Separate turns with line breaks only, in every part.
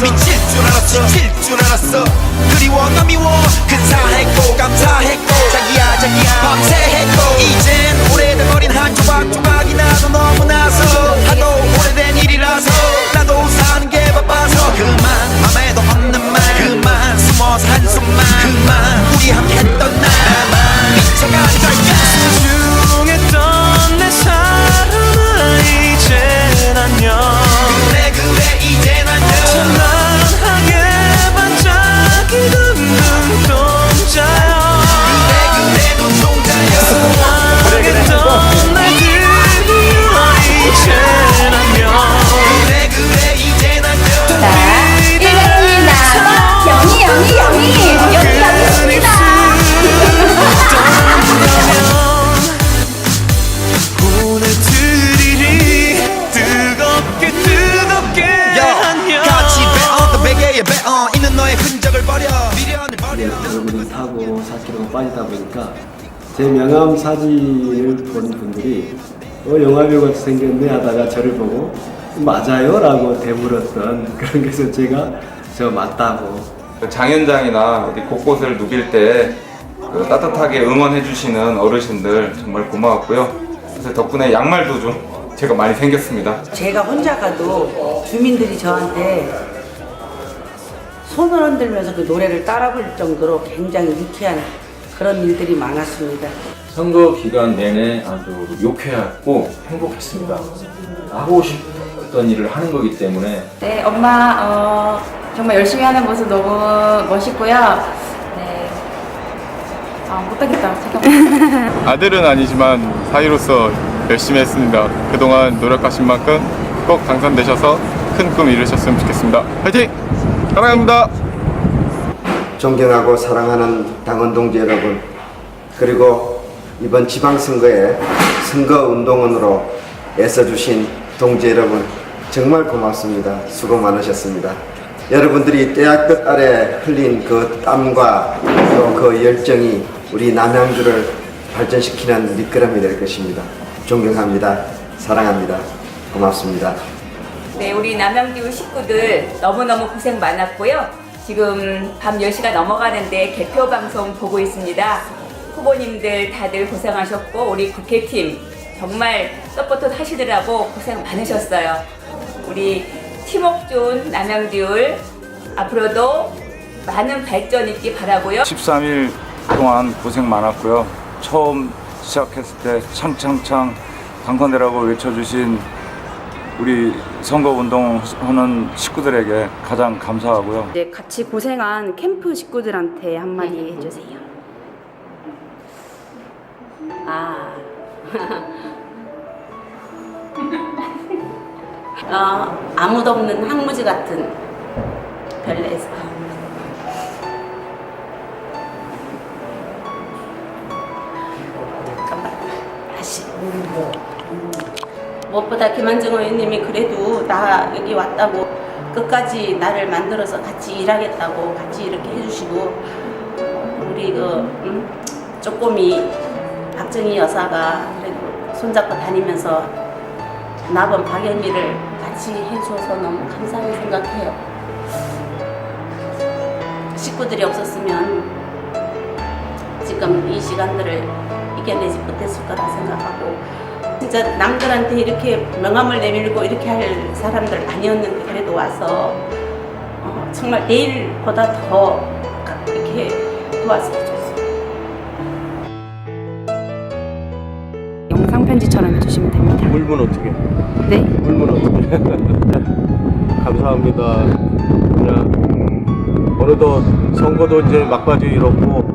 미칠 줄 알았어 지칠 줄 알았어 그리워 너 미워 근사했고 감사했고 자기야 자기야 밤새 오래돼버린 한 조각 조각이 나도 너무나 더 베개에 배어 있는 너의 흔적을 버려 미련을 버려
여러분이 타고 4km가 빠지다 보니까 제 명함 사진을 본 분들이 어, 영화배우 같이 생겼네 하다가 저를 보고 맞아요? 라고 되물었던 그런 게서 제가 저 맞다고
장현장이나 어디 곳곳을 누빌 때 그 따뜻하게 응원해 주시는 어르신들 정말 고마웠고요. 그래서 덕분에 양말도 좀 제가 많이 생겼습니다.
제가 혼자 가도 주민들이 저한테 손을 흔들면서 그 노래를 따라 부를 정도로 굉장히 유쾌한 그런 일들이 많았습니다.
선거 기간 내내 아주 유쾌하고 행복했습니다. 하고 싶었던 일을 하는 거기 때문에
네, 엄마 어, 정말 열심히 하는 모습 너무 멋있고요. 네, 아 못하겠다. 잠깐만.
아들은 아니지만 사위로서 열심히 했습니다. 그동안 노력하신 만큼 꼭 당선되셔서 큰 꿈 이루셨으면 좋겠습니다. 화이팅! 사랑합니다.
존경하고 사랑하는 당원 동지 여러분 그리고 이번 지방선거에 선거운동원으로 애써주신 동지 여러분 정말 고맙습니다 수고 많으셨습니다 여러분들이 때야 끝 아래 흘린 그 땀과 또 그 열정이 우리 남양주를 발전시키는 밑거름이 될 것입니다 존경합니다 사랑합니다 고맙습니다
네, 우리 남양주 식구들 너무너무 고생 많았고요. 지금 밤 10시가 넘어가는데 개표 방송 보고 있습니다. 후보님들 다들 고생하셨고, 우리 국회팀 정말 서포트 하시느라고 고생 많으셨어요. 우리 팀워크 좋은 남양주를 앞으로도 많은 발전 있기 바라고요.
13일 동안 고생 많았고요. 처음 시작했을 때 창창창 당선되라고 외쳐주신 우리 선거 운동하는 식구들에게 가장 감사하고요.
이제 같이 고생한 캠프 식구들한테 한마디 해주세요.
아. 어, 아무도 없는 항무지 같은 별내에서. 무엇보다 김한정 의원님이 그래도 나 여기 왔다고 끝까지 나를 만들어서 같이 일하겠다고 같이 이렇게 해주시고 우리 그 음, 쪼꼬미 박정희 여사가 그래도 손잡고 다니면서 나번 박연미를 같이 해줘서 너무 감사하게 생각해요. 식구들이 없었으면 지금 이 시간들을 이겨내지 못했을 거라 생각하고 진짜 남들한테 이렇게 명함을 내밀고 이렇게 할 사람들 아니었는데 그래도 와서 어, 정말 내일보다 더 이렇게 도와서.
영상 편지처럼 해주시면 됩니다.
물문 어떻게?
네.
물문 어떻게? 감사합니다. 그냥 어느덧 선거도 이제 막바지 이렇고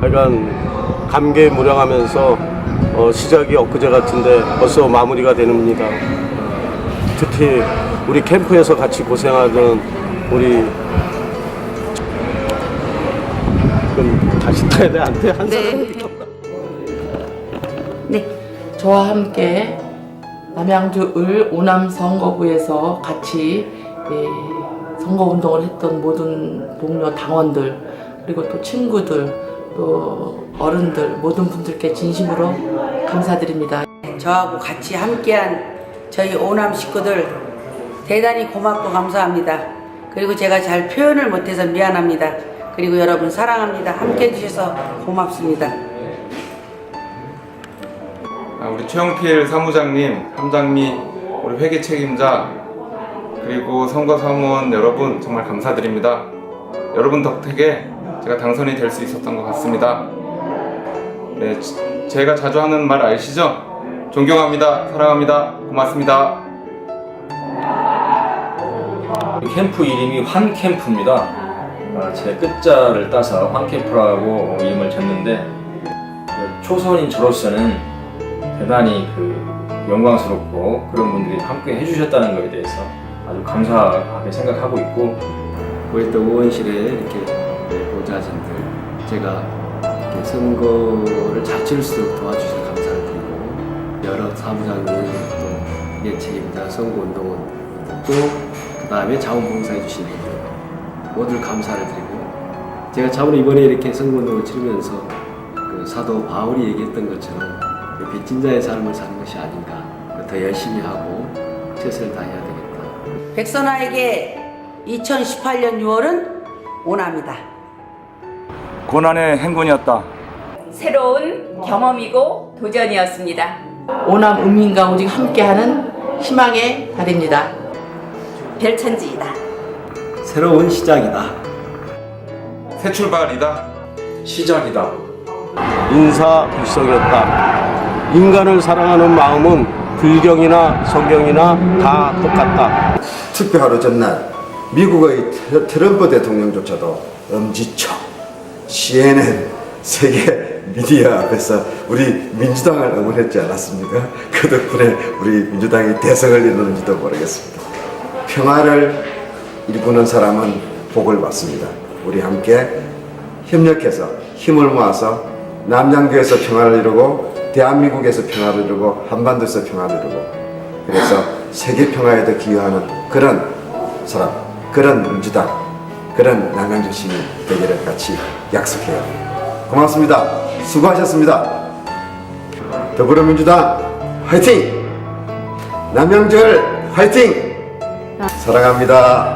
하여간 감개무량하면서 어, 시작이 엊그제 같은데 벌써 마무리가 되는입니다. 특히 우리 캠프에서 같이 고생하던 우리 그럼 다시 타야 돼? 안 돼? 한 사람
네.
저와 함께 남양주 을 오남 선거구에서 같이 예, 선거 운동을 했던 모든 동료 당원들 그리고 또 친구들 또 어른들 모든 분들께 진심으로 감사드립니다.
저하고 같이 함께한 저희 오남 식구들 대단히 고맙고 감사합니다. 그리고 제가 잘 표현을 못해서 미안합니다. 그리고 여러분 사랑합니다. 함께 해주셔서 고맙습니다.
아, 우리 최영필 사무장님, 함장미, 우리 회계 책임자, 그리고 선거 사무원 여러분 정말 감사드립니다. 여러분 덕택에 제가 당선이 될 수 있었던 것 같습니다. 네, 지- 제가 자주 하는 말 아시죠? 존경합니다. 사랑합니다. 고맙습니다.
이 캠프 이름이 환 캠프입니다. 아, 제 끝자를 따서 환 캠프라고 이름을 졌는데 그 초선인 저로서는 대단히 그 영광스럽고 그런 분들이 함께 해주셨다는 것에 대해서 아주 감사하게 생각하고 있고
거기 또 의원실에 이렇게 보좌진들 제가 선거를 있도록 도와주셔서 감사를 드리고 여러 사무장님 또 이해 책임자 선거운동원 또그 다음에 자원봉사해 주신 분들 모두 감사를 드리고 제가 참으로 이번에 이렇게 선거운동을 치르면서 그 사도 바울이 얘기했던 것처럼 그 빚진 자의 삶을 사는 것이 아닌가 더 열심히 하고 최선을 다해야 되겠다.
백선아에게 2018년 6월은 오남이다.
고난의 행군이었다.
새로운 경험이고 도전이었습니다.
오남 은민과 오직 함께하는 희망의 달입니다.
별천지이다.
새로운 시작이다.
새 출발이다.
시작이다.
인사 불성이었다. 인간을 사랑하는 마음은 불경이나 성경이나 다 똑같다.
투표하루 전날 미국의 트- 트럼프 대통령조차도 엄지척 CNN 세계 미디어 앞에서 우리 민주당을 응원했지 않았습니까? 그 덕분에 우리 민주당이 대성을 이루는지도 모르겠습니다. 평화를 일구는 사람은 복을 받습니다. 우리 함께 협력해서 힘을 모아서 남양주에서 평화를 이루고 대한민국에서 평화를 이루고 한반도에서 평화를 이루고 그래서 세계 평화에도 기여하는 그런 사람, 그런 민주당, 그런 남양주 시민 되기를 같이 약속해요. 고맙습니다. 수고하셨습니다. 더불어민주당 화이팅! 남양주 화이팅! 사랑합니다.